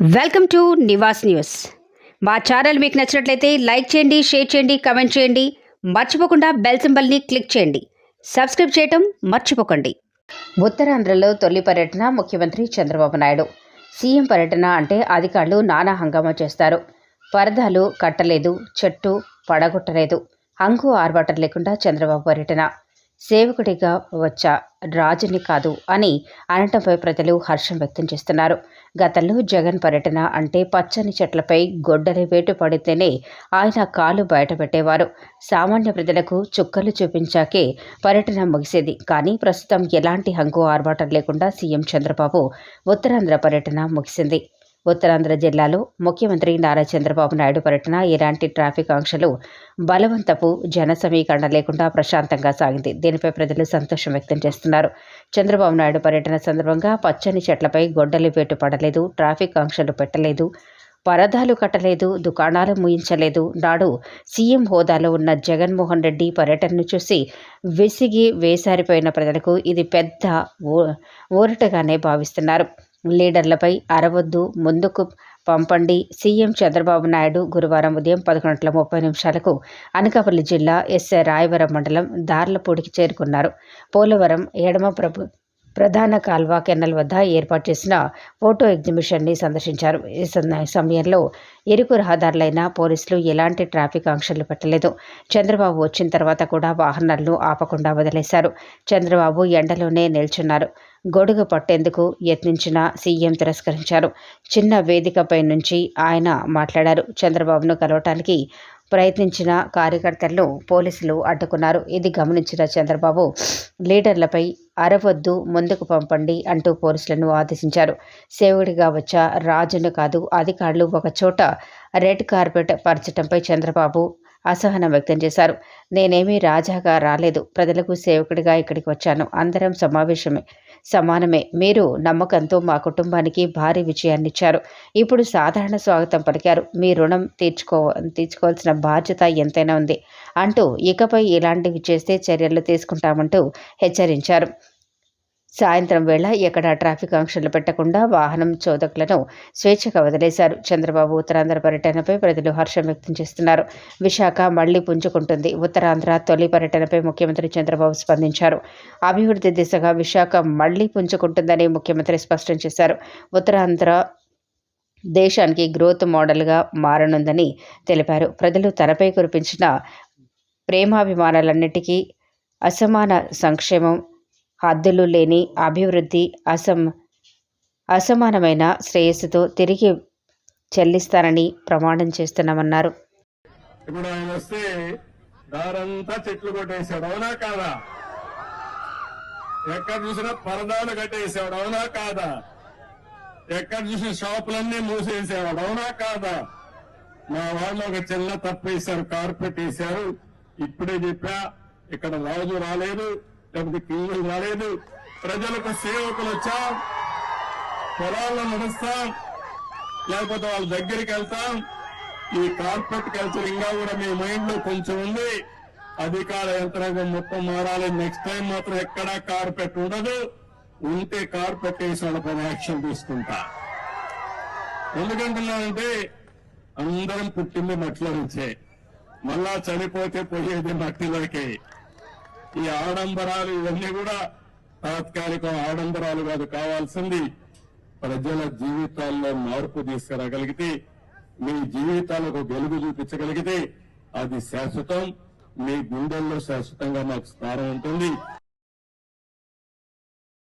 Welcome to Nivas news. మా channel మీకు నచ్చినట్లయితే లైక్ చేయండి షేర్ చేయండి కమెంట్ చేయండి. మర్చిపోకుండా బెల్ సింబల్ని క్లిక్ చేయండి. సబ్స్క్రైబ్ చేయటం మర్చిపోకండి. ఉత్తరాంధ్రలో తొలి పర్యటన ముఖ్యమంత్రి చంద్రబాబు నాయుడు. సీఎం పర్యటన అంటే అధికారులు నానా హంగామా చేస్తారు. పరదాలు కట్టలేదు చెట్టు పడగొట్టలేదు. హంగు ఆర్భాటం లేకుండా చంద్రబాబు పర్యటన. సేవకుడిగా వచ్చా? రాజుని కాదు అని అనటంపై ప్రజలు హర్షం వ్యక్తం చేస్తున్నారు. గతంలో జగన్ పర్యటన అంటే పచ్చని చెట్లపై గొడ్డలి వేటు పడితేనే ఆయన కాలు బయటపెట్టేవారు సామాన్య ప్రజలకు చుక్కలు చూపించాకే పర్యటన ముగిసేది. కానీ ప్రస్తుతం ఎలాంటి హంగు ఆర్భాటం లేకుండా సీఎం చంద్రబాబు ఉత్తరాంధ్ర పర్యటన ముగిసింది. ఉత్తరాంధ్ర జిల్లాలో ముఖ్యమంత్రి నారా చంద్రబాబు నాయుడు పర్యటన ఇలాంటి ట్రాఫిక్ ఆంక్షలు బలవంతపు జన సమీకరణ లేకుండా ప్రశాంతంగా సాగింది. దీనిపై ప్రజలు సంతోషం వ్యక్తం చేస్తున్నారు. చంద్రబాబు నాయుడు పర్యటన సందర్భంగా పచ్చని చెట్లపై గొడ్డలి వేటు పడలేదు ట్రాఫిక్ ఆంక్షలు పెట్టలేదు పరదాలు కట్టలేదు దుకాణాలు ముయించలేదు. నాడు సీఎం హోదాలో ఉన్న జగన్మోహన్ రెడ్డి పర్యటనను చూసి విసిగి వేసారిపోయిన ప్రజలకు ఇది పెద్ద ఊరటగానే భావిస్తున్నారు. లీడర్లపై అరవద్దు ముందుకు పంపండి. సీఎం చంద్రబాబు నాయుడు గురువారం ఉదయం పదకొండు గంటల ముప్పై నిమిషాలకు అనకాపల్లి జిల్లా ఎస్ఐ రాయవరం మండలం దార్లపూడికి చేరుకున్నారు. పోలవరం ఎడమ ప్రభు ప్రధాన కాల్వా కెన్నల్ వద్ద ఏర్పాటు చేసిన ఫోటో ఎగ్జిబిషన్ని సందర్శించారు. ఈ సమయంలో ఇరుకు రహదారులైన పోలీసులు ఎలాంటి ట్రాఫిక్ ఆంక్షలు పెట్టలేదు. చంద్రబాబు వచ్చిన తర్వాత కూడా వాహనాలను ఆపకుండా వదిలేశారు. చంద్రబాబు ఎండలోనే నిల్చున్నారు. గొడుగు పట్టేందుకు యత్నించిన సీఎం తిరస్కరించారు. చిన్న వేదికపై నుంచి ఆయన మాట్లాడారు. చంద్రబాబును కలవటానికి ప్రయత్నించిన కార్యకర్తలను పోలీసులు అడ్డుకున్నారు. ఇది గమనించిన చంద్రబాబు లీడర్లపై అరవద్దు ముందుకు పంపండి అంటూ పోలీసులను ఆదేశించారు. సేవకుడిగా వచ్చా రాజును కాదు అధికారులు ఒక చోట రెడ్ కార్పెట్ పరచడంపై చంద్రబాబు అసహనం వ్యక్తం చేశారు. నేనేమీ రాజాగా రాలేదు. ప్రజలకు సేవకుడిగా ఇక్కడికి వచ్చాను. అందరం సమావేశమే సమానమే. మీరు నమ్మకంతో మా కుటుంబానికి భారీ విజయాన్నిచ్చారు ఇప్పుడు సాధారణ స్వాగతం పలికారు. మీ రుణం తీర్చుకో తీర్చుకోవాల్సిన బాధ్యత ఎంతైనా ఉంది అంటూ ఇకపై ఇలాంటివి చేస్తే చర్యలు తీసుకుంటామంటూ హెచ్చరించారు. సాయంత్రం వేళ ఎక్కడ ట్రాఫిక్ ఆంక్షలు పెట్టకుండా వాహనం చోదకులను స్వేచ్ఛగా వదిలేశారు. చంద్రబాబు ఉత్తరాంధ్ర పర్యటనపై ప్రజలు హర్షం వ్యక్తం చేస్తున్నారు. విశాఖ మళ్ళీ పుంజుకుంటుంది. ఉత్తరాంధ్ర తొలి పర్యటనపై ముఖ్యమంత్రి చంద్రబాబు స్పందించారు. అభివృద్ధి దిశగా విశాఖ మళ్ళీ పుంజుకుంటుందని ముఖ్యమంత్రి స్పష్టం చేశారు. ఉత్తరాంధ్ర దేశానికి గ్రోత్ మోడల్గా మారనుందని తెలిపారు. ప్రజలు తనపై కురిపించిన ప్రేమాభిమానాలన్నిటికీ అసమాన సంక్షేమం హద్దులు లేని అభివృద్ధి అసం అసమానమైన శ్రేయస్సుతో తిరిగి చెల్లిస్తానని ప్రమాణం చేస్తున్నామన్నారు. ఇప్పుడు ఆయన వస్తే దారంతా చెట్లు కొట్టేశాడు. అవునా కాదా? ఎక్కడ చూసినా పరదాలు కట్టేసాడు అవునా కాదా? ఎక్కడ చూసిన షాపులన్నీ మూసేసేవాడు అవునా కాదా? మా వాళ్ళు ఒక చిన్న తప్పేశారు కార్పెట్ వేశారు. ఇప్పుడే చెప్పా ఇక్కడ రాజు రాలేదు. లేకపోతే కింగులు రాలేదు. ప్రజలకు సేవకులు వచ్చాం. పొలాల్లో నడుస్తాం. లేకపోతే వాళ్ళ దగ్గరికి వెళ్తాం. ఈ కార్పొరేట్ కల్చర్ ఇంకా కూడా మీ మైండ్లో కొంచెం ఉంది. అధికార యంత్రాంగం మొత్తం మారాలి. నెక్స్ట్ టైం మాత్రం ఎక్కడా కార్పెట్ ఉండదు. ఉంటే కార్పెట్ వేసి వాళ్ళపైన యాక్షన్ తీసుకుంటా. ఎందుకంటున్నానంటే అందరం పుట్టింది మట్టిలో నుంచే. మళ్ళా చనిపోతే పోయేది మట్టిలోకి. ఈ ఆడంబరాలు ఇవన్నీ కూడా తాత్కాలిక ఆడంబరాలు కాదు కావాల్సింది ప్రజల జీవితాల్లో మార్పు తీసుకురాగలిగితే మీ జీవితాలకు వెలుగు చూపించగలిగితే అది శాశ్వతం మీ గుండెల్లో శాశ్వతంగా మాకు స్థానం ఉంటుంది.